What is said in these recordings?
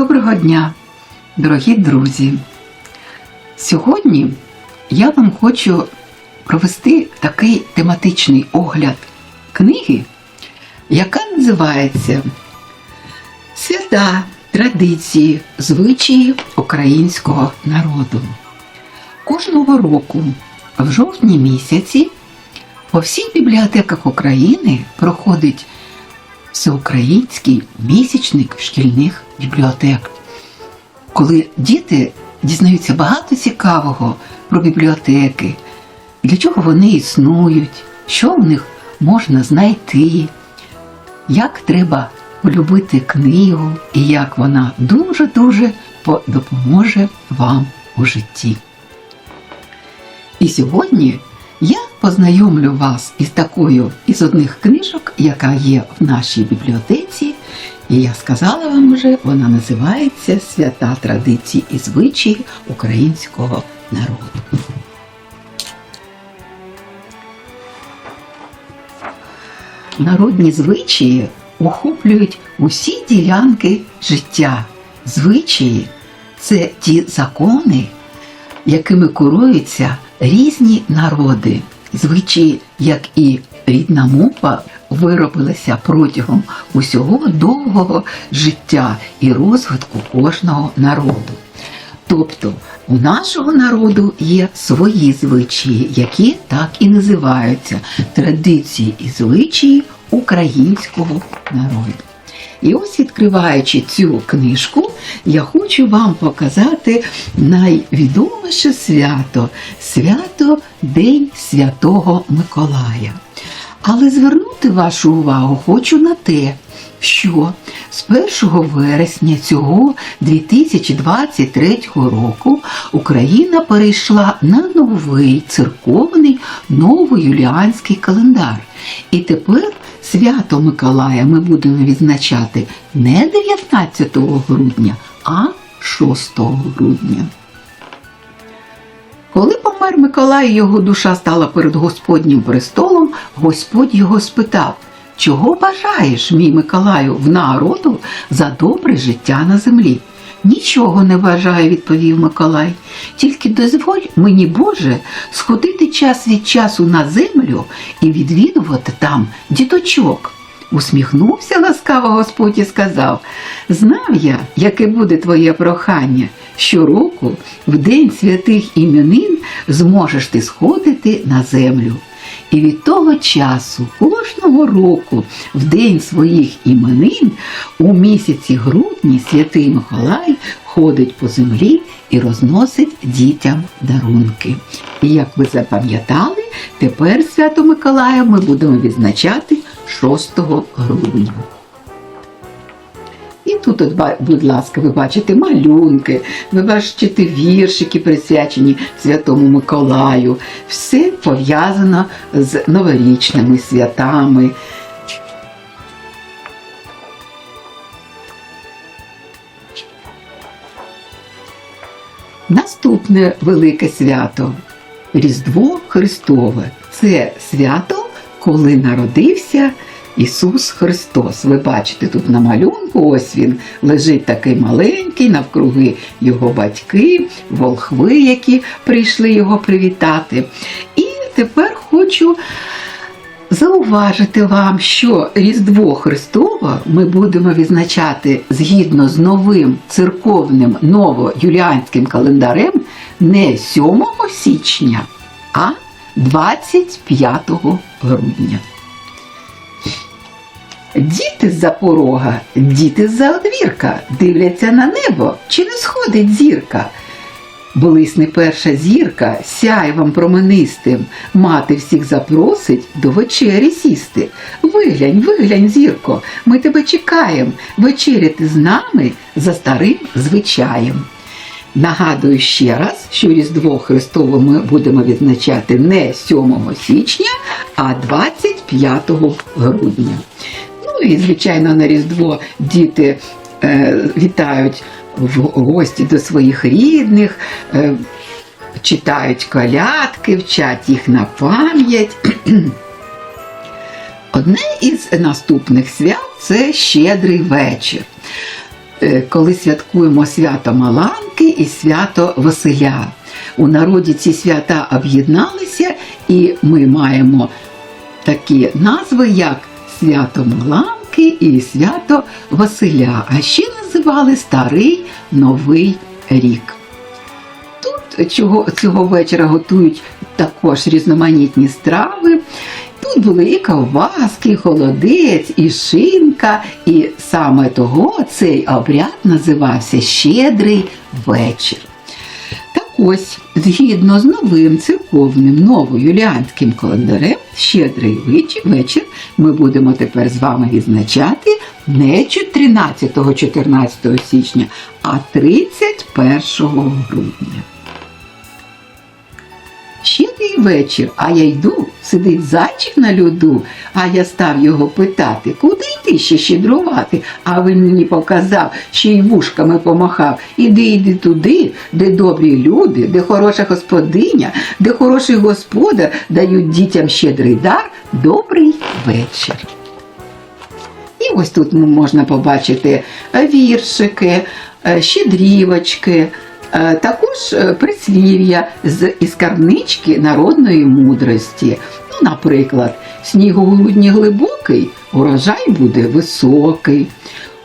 Доброго дня, дорогі друзі! Сьогодні я вам хочу провести такий тематичний огляд книги, яка називається Свята традиції, звичаї українського народу. Кожного року, в жовтні місяці, по всіх бібліотеках України проходить всеукраїнський місячник шкільних бібліотек, коли діти дізнаються багато цікавого про бібліотеки, для чого вони існують, що в них можна знайти, як треба полюбити книгу і як вона дуже-дуже допоможе вам у житті. І сьогодні познайомлю вас із такою із одних книжок, яка є в нашій бібліотеці. І я сказала вам вже, вона називається Свята традиції і звичаї українського народу. Народні звичаї охоплюють усі ділянки життя. Звичаї це ті закони, якими керуються різні народи. Звичаї, як і рідна мова, виробилися протягом усього довгого життя і розвитку кожного народу. Тобто у нашого народу є свої звичаї, які так і називаються традиції і звичаї українського народу. І ось відкриваючи цю книжку, я хочу вам показати найвідоміше свято свято День Святого Миколая. Але звернути вашу увагу хочу на те, що з 1 вересня цього 2023 року Україна перейшла на новий церковний новоюліанський календар. І тепер свято Миколая ми будемо відзначати не 19 грудня, а 6 грудня. Коли помер Миколай, його душа стала перед Господнім престолом, Господь його спитав, чого бажаєш, мій Миколаю, в народу за добре життя на землі? Нічого не бажаю, відповів Миколай. Тільки дозволь мені, Боже, сходити час від часу на землю і відвідувати там діточок. Усміхнувся ласкаво Господь і сказав: Знав я, яке буде твоє прохання. Щороку, в день святих іменин, зможеш ти сходити на землю. І від того часу, кожного року, в день своїх іменин, у місяці грудні святий Миколай ходить по землі і розносить дітям дарунки. І як ви запам'ятали, тепер свято Миколая ми будемо відзначати 6 грудня. Тут, от, будь ласка, ви бачите малюнки, ви бачите віршики, присвячені Святому Миколаю. Все пов'язано з новорічними святами. Наступне велике свято Різдво Христове. Це свято, коли народився Ісус Христос. Ви бачите тут на малюнку, ось він лежить такий маленький, навкруги його батьки, волхви, які прийшли його привітати. І тепер хочу зауважити вам, що Різдво Христове ми будемо відзначати згідно з новим церковним новоюліанським календарем не 7 січня, а 25 грудня. Діти з-за порога, діти з-за одвірка дивляться на небо, чи не сходить зірка. Блисне перша зірка сяйвом променистим, мати всіх запросить до вечері сісти. Виглянь, виглянь, зірко, ми тебе чекаєм, вечеряти з нами за старим звичаєм. Нагадую ще раз, що Різдво Христове ми будемо відзначати не 7 січня, а 25 грудня. Ну і, звичайно, на Різдво діти е, вітають в гості до своїх рідних, е, читають колядки, вчать їх на пам'ять. Одне із наступних свят це щедрий вечір. е, коли святкуємо свято Маланки і свято Василя. У народі ці свята об'єдналися, і ми маємо такі назви, як свято Маланки і свято Василя, а ще називали Старий Новий рік. Тут чого, цього вечора готують також різноманітні страви. Тут були і ковбаски, і холодець, і шинка, і саме того цей обряд називався Щедрий вечір. Ось, згідно з новим церковним новоюліанським календарем, щедрий вечір ми будемо тепер з вами відзначати не 13-14 січня, а 31 грудня. Щедрий вечір, а я йду, сидить зайчик на льоду, а я став його питати, куди йти ще щедрувати? А він мені показав, ще й вушками помахав. Іди, іди туди, де добрі люди, де хороша господиня, де хороший господар дають дітям щедрий дар, добрий вечір. І ось тут можна побачити віршики, е, щедрівочки, також е, прислів'я з із карнички народної мудрості. Ну, наприклад, сніг у грудні глибокий, урожай буде високий.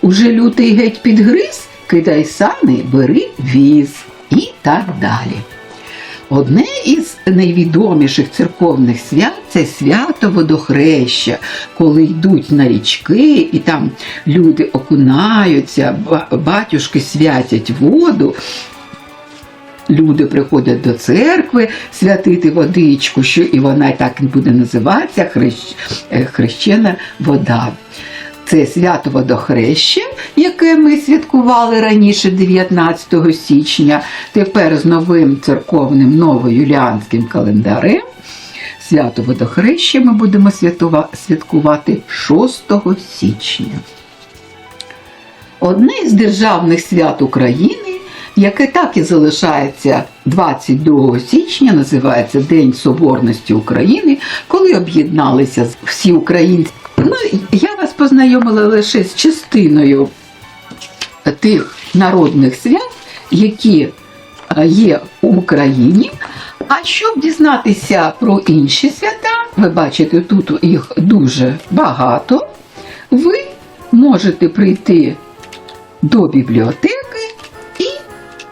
Уже лютий геть підгриз, кидай сани, бери віз і так далі. Одне із найвідоміших церковних свят це свято водохреща, коли йдуть на річки і там люди окунаються, батюшки святять воду. Люди приходять до церкви святити водичку, що і вона так і буде називатися хрещ... е, хрещена вода. Це свято водохреща, яке ми святкували раніше 19 січня, тепер з новим церковним новоюліанським календарем. Свято водохреща ми будемо святкувати 6 січня. Одне з державних свят України, яке так і залишається 22 січня, називається День Соборності України, коли об'єдналися всі українці. Ну, я вас познайомила лише з частиною тих народних свят, які е, є в Україні. А щоб дізнатися про інші свята, ви бачите, тут їх дуже багато. Ви можете прийти до бібліотеки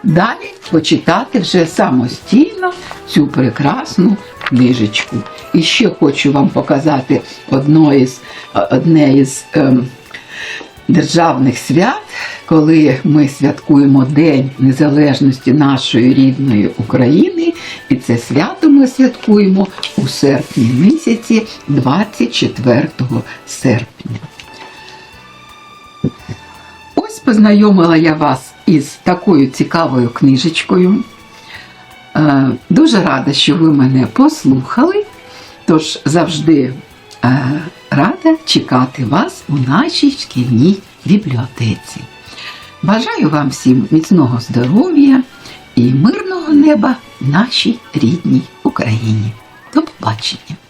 далі почитати вже самостійно цю прекрасну книжечку. І ще хочу вам показати одно із, одне із ем, державних свят, коли ми святкуємо День Незалежності нашої рідної України, і це свято ми святкуємо у серпні місяці 24 серпня. Ось познайомила я вас із такою цікавою книжечкою. Е, Дуже рада, що ви мене послухали. Тож завжди е, рада чекати вас у нашій шкільній бібліотеці. Бажаю вам всім міцного здоров'я і мирного неба нашій рідній Україні. До побачення!